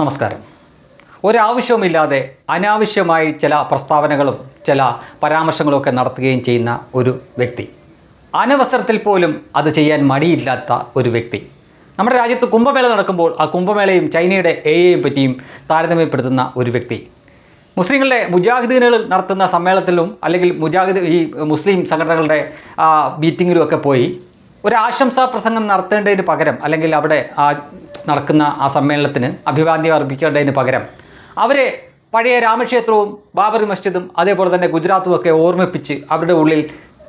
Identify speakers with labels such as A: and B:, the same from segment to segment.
A: നമസ്കാരം. ഒരാവശ്യവുമില്ലാതെ അനാവശ്യമായി ചില പ്രസ്താവനകളും ചില പരാമർശങ്ങളും നടത്തുകയും ചെയ്യുന്ന ഒരു വ്യക്തി. അനവസരത്തിൽ പോലും അത് ചെയ്യാൻ മടിയില്ലാത്ത ഒരു വ്യക്തി. നമ്മുടെ രാജ്യത്ത് കുംഭമേള നടക്കുമ്പോൾ ആ കുംഭമേളയും ചൈനയുടെ എയെയും പറ്റിയും താരതമ്യപ്പെടുത്തുന്ന ഒരു വ്യക്തി. മുസ്ലിങ്ങളുടെ മുജാഹിദീനുകൾ നടത്തുന്ന സമ്മേളനത്തിലും അല്ലെങ്കിൽ മുജാഹിദ് ഈ മുസ്ലിം സംഘടനകളുടെ മീറ്റിങ്ങിലും ഒക്കെ പോയി ഒരു ആശംസാ പ്രസംഗം നടത്തേണ്ടതിന് പകരം അല്ലെങ്കിൽ അവിടെ ആ നടക്കുന്ന ആ സമ്മേളനത്തിന് അഭിവാദ്യം അർപ്പിക്കേണ്ടതിന് പകരം അവരെ പഴയ രാമക്ഷേത്രവും ബാബറി മസ്ജിദും അതേപോലെ തന്നെ ഗുജറാത്തും ഒക്കെ ഓർമ്മിപ്പിച്ച് അവരുടെ ഉള്ളിൽ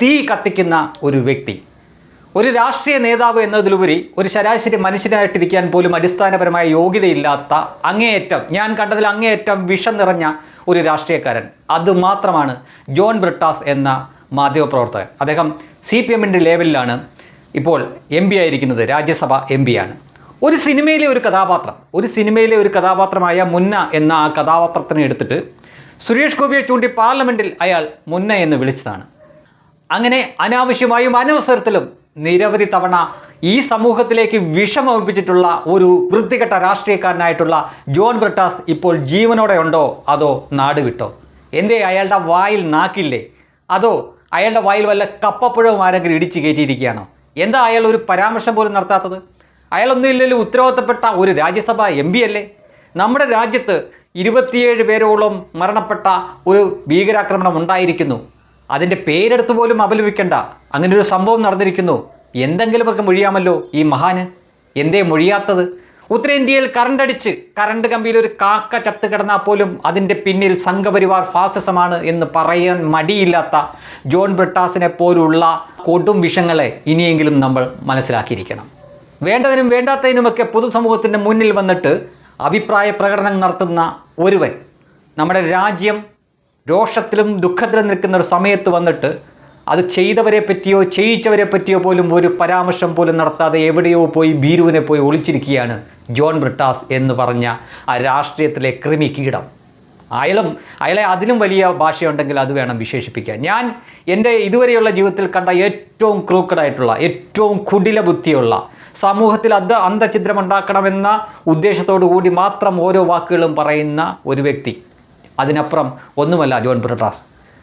A: തീ കത്തിക്കുന്ന ഒരു വ്യക്തി. ഒരു രാഷ്ട്രീയ നേതാവ് എന്നതിലുപരി ഒരു ശരാശരി മനുഷ്യനായിട്ടിരിക്കാൻ പോലും അടിസ്ഥാനപരമായ യോഗ്യതയില്ലാത്ത അങ്ങേയറ്റം ഞാൻ കണ്ടതിൽ അങ്ങേയറ്റം വിഷം നിറഞ്ഞ ഒരു രാഷ്ട്രീയക്കാരൻ. അതുമാത്രമാണ് ജോൺ ബ്രിട്ടാസ് എന്ന മാധ്യമപ്രവർത്തകൻ. അദ്ദേഹം സി പി എമ്മിന്റെ ലെവലിലാണ് ഇപ്പോൾ എം പി ആയിരിക്കുന്നത് രാജ്യസഭ എം ആണ്. ഒരു സിനിമയിലെ ഒരു കഥാപാത്രം ഒരു സിനിമയിലെ ഒരു കഥാപാത്രമായ മുന്ന എന്ന ആ കഥാപാത്രത്തിനെ എടുത്തിട്ട് സുരേഷ് ഗോപിയെ ചൂണ്ടി പാർലമെന്റിൽ അയാൾ മുന്ന എന്ന് വിളിച്ചതാണ്. അങ്ങനെ അനാവശ്യമായും അനവസരത്തിലും നിരവധി തവണ ഈ സമൂഹത്തിലേക്ക് വിഷമൊപ്പിച്ചിട്ടുള്ള ഒരു വൃത്തികെട്ട രാഷ്ട്രീയക്കാരനായിട്ടുള്ള ജോൺ ബ്രിട്ടാസ് ഇപ്പോൾ ജീവനോടെ ഉണ്ടോ? അതോ നാട് വിട്ടോ? എന്തേ അയാളുടെ വായിൽ നാക്കില്ലേ? അതോ അയാളുടെ വായിൽ വല്ല കപ്പപ്പുഴവും ആരെങ്കിലും ഇടിച്ചു കയറ്റിയിരിക്കുകയാണോ? എന്താ അയാൾ ഒരു പരാമർശം പോലും നടത്താത്തത്? അയാളൊന്നും ഇല്ലല്ലോ ഉത്തരവാദിത്തപ്പെട്ട ഒരു രാജ്യസഭ എം പി അല്ലേ? നമ്മുടെ രാജ്യത്ത് ഇരുപത്തിയേഴ് പേരോളം മരണപ്പെട്ട ഒരു ഭീകരാക്രമണം ഉണ്ടായിരിക്കുന്നു. അതിന്റെ പേരെടുത്ത് പോലും അപലപിക്കണ്ട. അങ്ങനെ ഒരു സംഭവം നടന്നിരിക്കുന്നു. എന്തെങ്കിലുമൊക്കെ മൊഴിയാമല്ലോ ഈ മഹാന്. എന്തേ മൊഴിയാത്തത്? ഉത്തരേന്ത്യയിൽ കറണ്ട് അടിച്ച് കറണ്ട് കമ്പിയിൽ ഒരു കാക്ക ചത്ത് കിടന്നാൽ പോലും അതിന്റെ പിന്നിൽ സംഘപരിവാർ ഫാസിസമാണ് എന്ന് പറയാൻ മടിയില്ലാത്ത ജോൺ ബ്രിട്ടാസിനെ പോലുള്ള കൊടും വിഷങ്ങളെ ഇനിയെങ്കിലും നമ്മൾ മനസ്സിലാക്കിയിരിക്കണം. വേണ്ടതിനും വേണ്ടാത്തതിനുമൊക്കെ പൊതുസമൂഹത്തിന്റെ മുന്നിൽ വന്നിട്ട് അഭിപ്രായ പ്രകടനം നടത്തുന്ന ഒരുവൻ നമ്മുടെ രാജ്യം രോഷത്തിലും ദുഃഖത്തിലും നിൽക്കുന്ന ഒരു സമയത്ത് വന്നിട്ട് അത് ചെയ്തവരെ പറ്റിയോ ചെയ്യിച്ചവരെ പറ്റിയോ പോലും ഒരു പരാമർശം പോലും നടത്താതെ എവിടെയോ പോയി ഭീരുവിനെ പോയി ഒളിച്ചിരിക്കുകയാണ് ജോൺ ബ്രിട്ടാസ് എന്ന് പറഞ്ഞ ആ രാഷ്ട്രീയത്തിലെ കൃമി കീടം. അയാളും അയലെ അതിലും വലിയ ഭാഷയുണ്ടെങ്കിൽ അത് വേണം വിശേഷിപ്പിക്കാൻ. ഞാൻ എന്റെ ഇതുവരെയുള്ള ജീവിതത്തിൽ കണ്ട ഏറ്റവും ക്രൂക്കഡായിട്ടുള്ള ഏറ്റവും കുടില ബുദ്ധിയുള്ള സമൂഹത്തിൽ അത് അന്ധഛിദ്രം ഉണ്ടാക്കണമെന്ന ഉദ്ദേശത്തോടു കൂടി മാത്രം ഓരോ വാക്കുകളും പറയുന്ന ഒരു വ്യക്തി. അതിനപ്പുറം ഒന്നുമല്ല ജോൺ ബ്രിട്ടാസ്.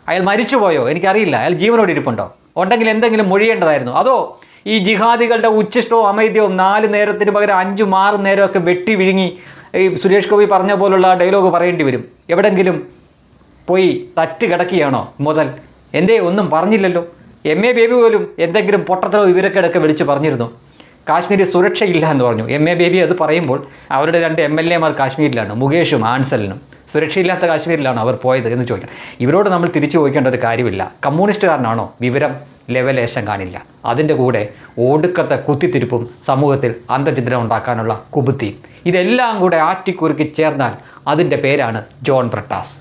A: അയാൾ മരിച്ചുപോയോ? എനിക്കറിയില്ല. അയാൾ ജീവനോട് ഇരിപ്പുണ്ടോ? ഉണ്ടെങ്കിൽ എന്തെങ്കിലും മൊഴിയേണ്ടതായിരുന്നു. അതോ ഈ ജിഹാദികളുടെ ഉച്ചിഷ്ടവും അമൈദ്യവും നാല് നേരത്തിന് പകരം അഞ്ചും ആറും നേരമൊക്കെ വെട്ടി വിഴുങ്ങി ഈ സുരേഷ് ഗോപി പറഞ്ഞ പോലുള്ള ഡയലോഗ് പറയേണ്ടി വരും. എവിടെങ്കിലും പോയി തറ്റ് കിടക്കുകയാണോ മുതൽ? എന്തേ ഒന്നും പറഞ്ഞില്ലല്ലോ. എം. എ. ബേബി പോലും എന്തെങ്കിലും പൊട്ടത്തലോ വിവരക്കേടൊക്കെ വിളിച്ച് പറഞ്ഞിരുന്നു. കാശ്മീരിൽ സുരക്ഷയില്ല എന്ന് പറഞ്ഞു. എം. എ. ബേബി അത് പറയുമ്പോൾ അവരുടെ രണ്ട് എം. എൽ. എമാർ കാശ്മീരിലാണ് മുകേഷും ആൻസലിനും. സുരക്ഷയില്ലാത്ത കാശ്മീരിലാണ് അവർ പോയത് എന്ന് ചോദിക്കണം. ഇവരോട് നമ്മൾ തിരിച്ചു ചോദിക്കേണ്ട ഒരു കാര്യമില്ല. കമ്മ്യൂണിസ്റ്റുകാരനാണോ വിവരം ലെവലേശം കാണില്ല. അതിന്റെ കൂടെ ഒടുക്കത്തെ കുത്തിത്തിരിപ്പും സമൂഹത്തിൽ അന്തചിത്രം ഉണ്ടാക്കാനുള്ള കുബുത്തിയും ഇതെല്ലാം കൂടെ ആറ്റിക്കുറുക്കി ചേർന്നാൽ അതിന്റെ പേരാണ് ജോൺ ബ്രട്ടാസ്.